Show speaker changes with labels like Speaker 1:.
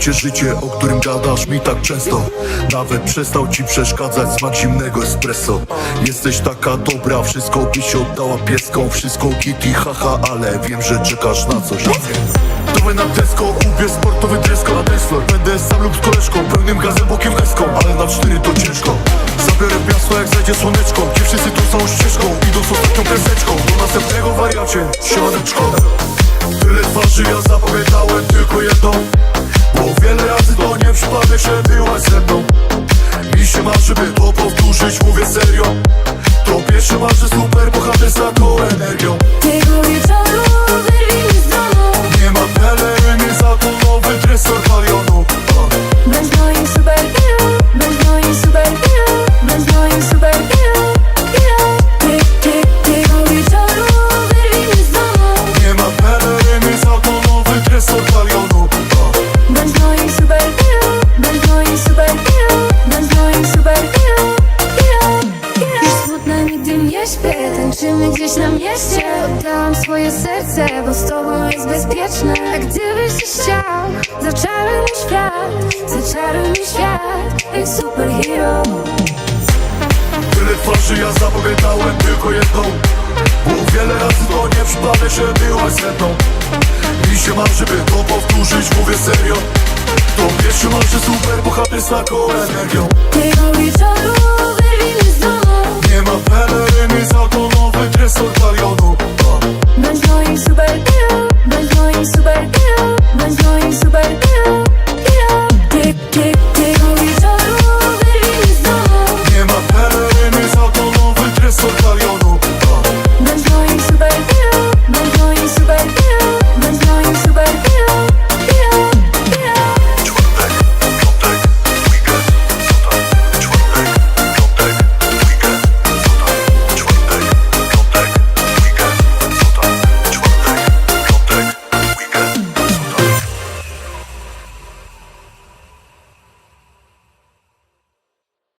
Speaker 1: życie, życie, o którym gadasz mi tak często. Nawet przestał ci przeszkadzać smak zimnego espresso. Jesteś taka dobra, wszystko byś oddała pieską Wszystko kitty, haha, ale wiem, że czekasz na coś. Dawaj na desko, ubierz sportowy dresko na Tesla Będę sam lub z koleżką, pełnym gazem bokiem leską Ale na cztery to ciężko. Zabiorę miasto jak zajdzie słoneczko. Gdzie wszyscy tą samą ścieżką, idą z ostatnią kreseczką Do następnego wariacie, siemaneczko. Tyle twarzy ja zapamiętałem tylko jedną Bo wiele razy to nie przypadek, że byłaś ze mną. Mi się marzy, by to powtórzyć, mówię serio. To pierwsze marzy super bohater z taką energią
Speaker 2: nie śpię Tańczymy gdzieś na mieście. Oddałam swoje serce Bo z tobą jest bezpieczne. A gdybyś chciał Zaczaruj mój świat Zaczaruj mój świat Jak superhero.
Speaker 1: Tyle twarzy ja zapamiętałem tylko jedną. Bo wiele razy to nie przypadek, że byłaś ze mną. Mi się marzy, by to powtórzyć, mówię serio. To pierwszy marzy super bohater z taką energią.
Speaker 2: Tego wieczoru
Speaker 1: surflar yolunu
Speaker 2: süper hero Ben süper hero Ben süper hero Hero Tik tik